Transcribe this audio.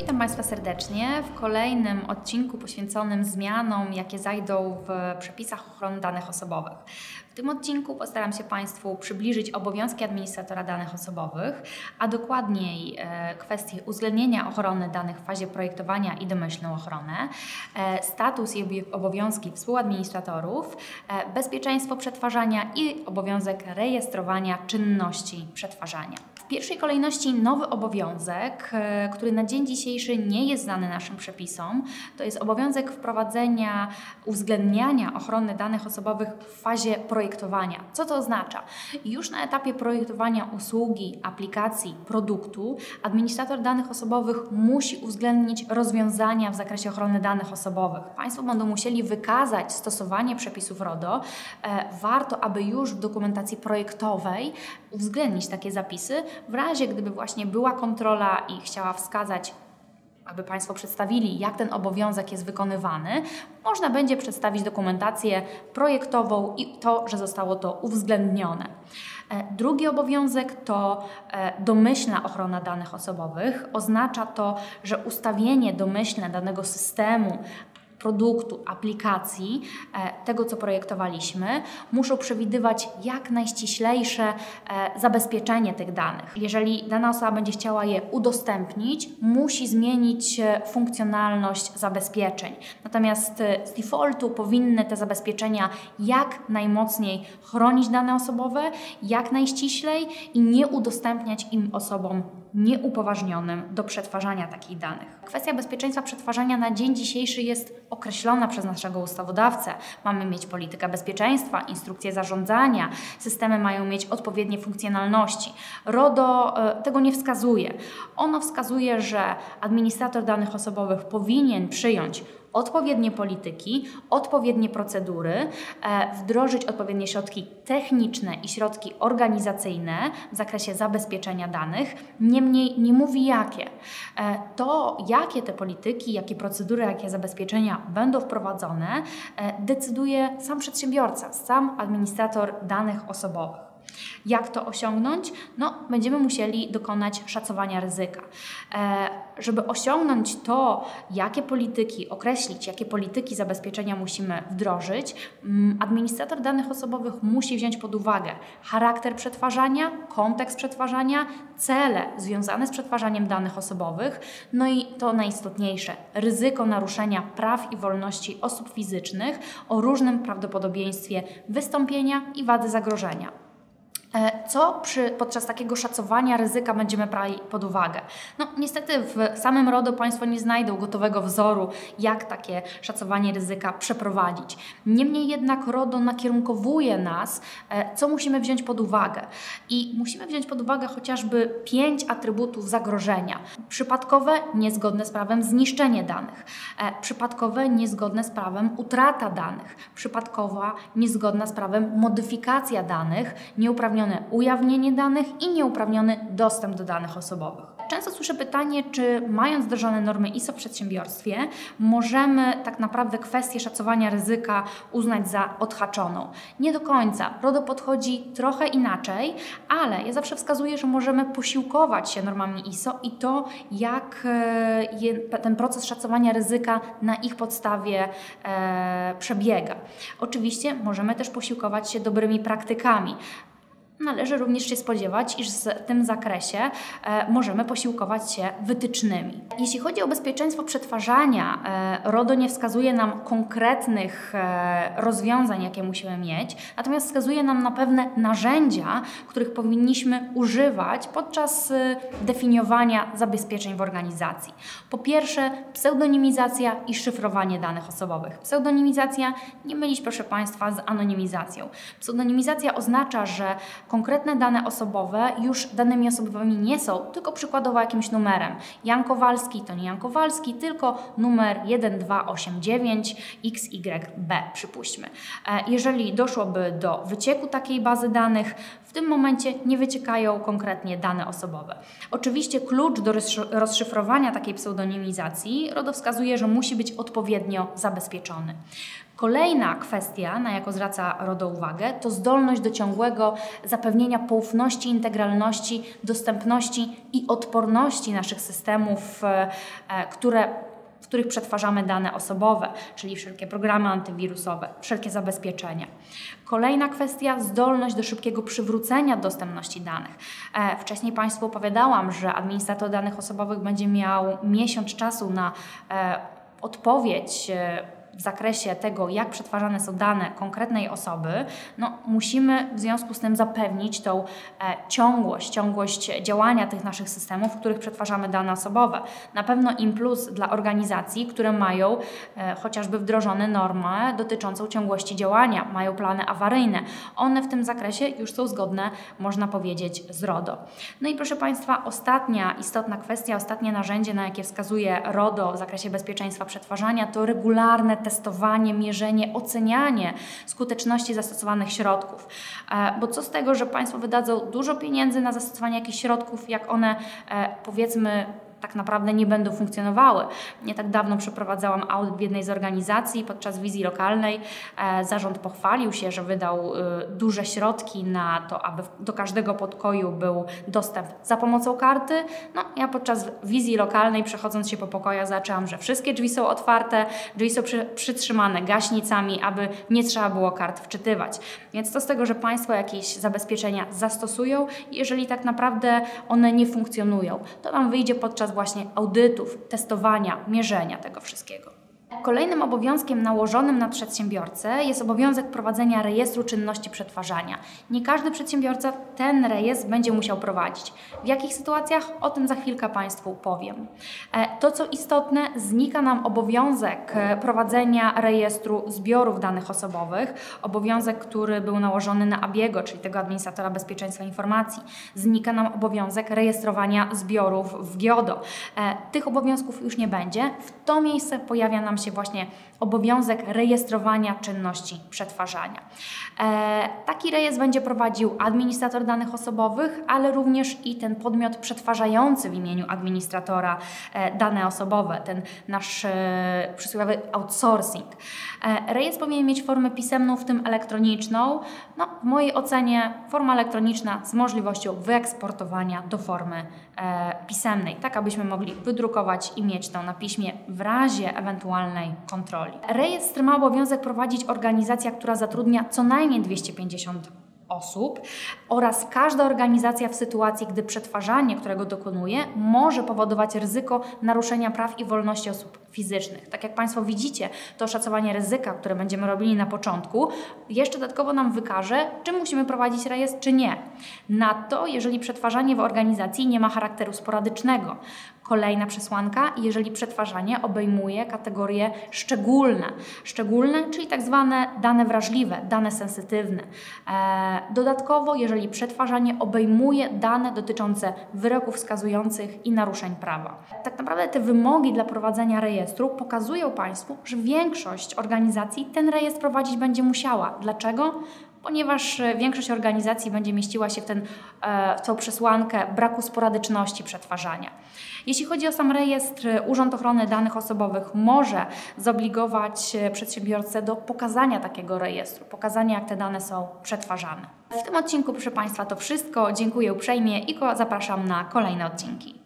Witam Państwa serdecznie w kolejnym odcinku poświęconym zmianom, jakie zajdą w przepisach ochrony danych osobowych. W tym odcinku postaram się Państwu przybliżyć obowiązki administratora danych osobowych, a dokładniej e, kwestie uwzględnienia ochrony danych w fazie projektowania i domyślną ochronę, e, status i obowiązki współadministratorów, e, bezpieczeństwo przetwarzania i obowiązek rejestrowania czynności przetwarzania. Pierwszej kolejności nowy obowiązek, który na dzień dzisiejszy nie jest znany naszym przepisom, to jest obowiązek wprowadzenia, uwzględniania ochrony danych osobowych w fazie projektowania projektowania. Co to oznacza? Już na etapie projektowania usługi, aplikacji, produktu, administrator danych osobowych musi uwzględnić rozwiązania w zakresie ochrony danych osobowych. Państwo będą musieli wykazać stosowanie przepisów RODO. E, warto, aby już w dokumentacji projektowej uwzględnić takie zapisy, w razie gdyby właśnie była kontrola i chciała wskazać aby Państwo przedstawili, jak ten obowiązek jest wykonywany, można będzie przedstawić dokumentację projektową i to, że zostało to uwzględnione. E, drugi obowiązek to e, domyślna ochrona danych osobowych. Oznacza to, że ustawienie domyślne danego systemu produktu, aplikacji, e, tego co projektowaliśmy, muszą przewidywać jak najściślejsze e, zabezpieczenie tych danych. Jeżeli dana osoba będzie chciała je udostępnić, musi zmienić e, funkcjonalność zabezpieczeń. Natomiast z defaultu powinny te zabezpieczenia jak najmocniej chronić dane osobowe, jak najściślej i nie udostępniać im osobom nieupoważnionym do przetwarzania takich danych. Kwestia bezpieczeństwa przetwarzania na dzień dzisiejszy jest określona przez naszego ustawodawcę. Mamy mieć politykę bezpieczeństwa, instrukcje zarządzania, systemy mają mieć odpowiednie funkcjonalności. RODO e, tego nie wskazuje. Ono wskazuje, że administrator danych osobowych powinien przyjąć odpowiednie polityki, odpowiednie procedury, e, wdrożyć odpowiednie środki techniczne i środki organizacyjne w zakresie zabezpieczenia danych. Niemniej nie mówi jakie. E, to, jakie te polityki, jakie procedury, jakie zabezpieczenia będą wprowadzone, e, decyduje sam przedsiębiorca, sam administrator danych osobowych. Jak to osiągnąć? No, będziemy musieli dokonać szacowania ryzyka. E, żeby osiągnąć to, jakie polityki, określić, jakie polityki zabezpieczenia musimy wdrożyć, mm, administrator danych osobowych musi wziąć pod uwagę charakter przetwarzania, kontekst przetwarzania, cele związane z przetwarzaniem danych osobowych, no i to najistotniejsze, ryzyko naruszenia praw i wolności osób fizycznych o różnym prawdopodobieństwie wystąpienia i wady zagrożenia. E, co przy, podczas takiego szacowania ryzyka będziemy brali pod uwagę? No, niestety w samym RODO Państwo nie znajdą gotowego wzoru, jak takie szacowanie ryzyka przeprowadzić. Niemniej jednak RODO nakierunkowuje nas, e, co musimy wziąć pod uwagę. I musimy wziąć pod uwagę chociażby pięć atrybutów zagrożenia. Przypadkowe, niezgodne z prawem zniszczenie danych. E, przypadkowe, niezgodne z prawem utrata danych. Przypadkowa, niezgodna z prawem modyfikacja danych, nieuprawnione nieuprawnione ujawnienie danych i nieuprawniony dostęp do danych osobowych. Często słyszę pytanie, czy mając wdrożone normy ISO w przedsiębiorstwie, możemy tak naprawdę kwestię szacowania ryzyka uznać za odhaczoną. Nie do końca. RODO podchodzi trochę inaczej, ale ja zawsze wskazuję, że możemy posiłkować się normami ISO i to, jak e, ten proces szacowania ryzyka na ich podstawie e, przebiega. Oczywiście możemy też posiłkować się dobrymi praktykami. Należy również się spodziewać, iż w tym zakresie e, możemy posiłkować się wytycznymi. Jeśli chodzi o bezpieczeństwo przetwarzania, e, RODO nie wskazuje nam konkretnych e, rozwiązań, jakie musimy mieć, natomiast wskazuje nam na pewne narzędzia, których powinniśmy używać podczas definiowania zabezpieczeń w organizacji. Po pierwsze, pseudonimizacja i szyfrowanie danych osobowych. Pseudonimizacja nie mylić, proszę Państwa, z anonimizacją. Pseudonimizacja oznacza, że konkretne dane osobowe już danymi osobowymi nie są, tylko przykładowo jakimś numerem. Jan Kowalski to nie Jan Kowalski, tylko numer 1289XYB, przypuśćmy. E, jeżeli doszłoby do wycieku takiej bazy danych, w tym momencie nie wyciekają konkretnie dane osobowe. Oczywiście klucz do rozszyfrowania takiej pseudonimizacji RODO wskazuje, że musi być odpowiednio zabezpieczony. Kolejna kwestia, na jaką zwraca RODO uwagę, to zdolność do ciągłego zapewnienia poufności, integralności, dostępności i odporności naszych systemów, e, które w których przetwarzamy dane osobowe, czyli wszelkie programy antywirusowe, wszelkie zabezpieczenia. Kolejna kwestia zdolność do szybkiego przywrócenia dostępności danych. E, wcześniej Państwu opowiadałam, że administrator danych osobowych będzie miał miesiąc czasu na e, odpowiedź e, w zakresie tego, jak przetwarzane są dane konkretnej osoby, no, musimy w związku z tym zapewnić tą e, ciągłość, ciągłość działania tych naszych systemów, w których przetwarzamy dane osobowe. Na pewno im plus dla organizacji, które mają e, chociażby wdrożone normę dotyczącą ciągłości działania, mają plany awaryjne. One w tym zakresie już są zgodne, można powiedzieć, z RODO. No i proszę Państwa, ostatnia istotna kwestia, ostatnie narzędzie, na jakie wskazuje RODO w zakresie bezpieczeństwa przetwarzania, to regularne testowanie, mierzenie, ocenianie skuteczności zastosowanych środków. E, bo co z tego, że Państwo wydadzą dużo pieniędzy na zastosowanie jakichś środków, jak one e, powiedzmy tak naprawdę nie będą funkcjonowały. Nie tak dawno przeprowadzałam audyt w jednej z organizacji podczas wizji lokalnej. E, zarząd pochwalił się, że wydał e, duże środki na to, aby do każdego podkoju był dostęp za pomocą karty. No, ja podczas wizji lokalnej, przechodząc się po pokojach, zaczęłam, że wszystkie drzwi są otwarte, drzwi są przy, przytrzymane gaśnicami, aby nie trzeba było kart wczytywać. Więc to z tego, że Państwo jakieś zabezpieczenia zastosują, jeżeli tak naprawdę one nie funkcjonują, to Wam wyjdzie podczas podczas właśnie audytów, testowania, mierzenia tego wszystkiego. Kolejnym obowiązkiem nałożonym na przedsiębiorcę jest obowiązek prowadzenia rejestru czynności przetwarzania. Nie każdy przedsiębiorca ten rejestr będzie musiał prowadzić. W jakich sytuacjach? O tym za chwilkę Państwu powiem. E, to, co istotne, znika nam obowiązek e, prowadzenia rejestru zbiorów danych osobowych, obowiązek, który był nałożony na ABIEGO, czyli tego administratora bezpieczeństwa informacji. Znika nam obowiązek rejestrowania zbiorów w GIODO. E, tych obowiązków już nie będzie. W to miejsce pojawia nam się właśnie obowiązek rejestrowania czynności przetwarzania. E, taki rejestr będzie prowadził administrator danych osobowych, ale również i ten podmiot przetwarzający w imieniu administratora e, dane osobowe, ten nasz e, przysłowiowy outsourcing. Rejestr powinien mieć formę pisemną, w tym elektroniczną. No, w mojej ocenie forma elektroniczna z możliwością wyeksportowania do formy pisemnej, tak abyśmy mogli wydrukować i mieć to na piśmie w razie ewentualnej kontroli. Rejestr ma obowiązek prowadzić organizacja, która zatrudnia co najmniej 250 osób oraz każda organizacja w sytuacji, gdy przetwarzanie, którego dokonuje, może powodować ryzyko naruszenia praw i wolności osób fizycznych. Tak jak Państwo widzicie, to oszacowanie ryzyka, które będziemy robili na początku, jeszcze dodatkowo nam wykaże, czy musimy prowadzić rejestr, czy nie. Na to, jeżeli przetwarzanie w organizacji nie ma charakteru sporadycznego. Kolejna przesłanka, jeżeli przetwarzanie obejmuje kategorie szczególne. Szczególne, czyli tak zwane dane wrażliwe, dane sensytywne. E, dodatkowo, jeżeli przetwarzanie obejmuje dane dotyczące wyroków wskazujących i naruszeń prawa. Tak naprawdę te wymogi dla prowadzenia rejestru pokazują Państwu, że większość organizacji ten rejestr prowadzić będzie musiała. Dlaczego? ponieważ e, większość organizacji będzie mieściła się w, ten, e, w tą przesłankę braku sporadyczności przetwarzania. Jeśli chodzi o sam rejestr, Urząd Ochrony Danych Osobowych może zobligować e, przedsiębiorcę do pokazania takiego rejestru, pokazania jak te dane są przetwarzane. W tym odcinku, proszę Państwa, to wszystko. Dziękuję uprzejmie i zapraszam na kolejne odcinki.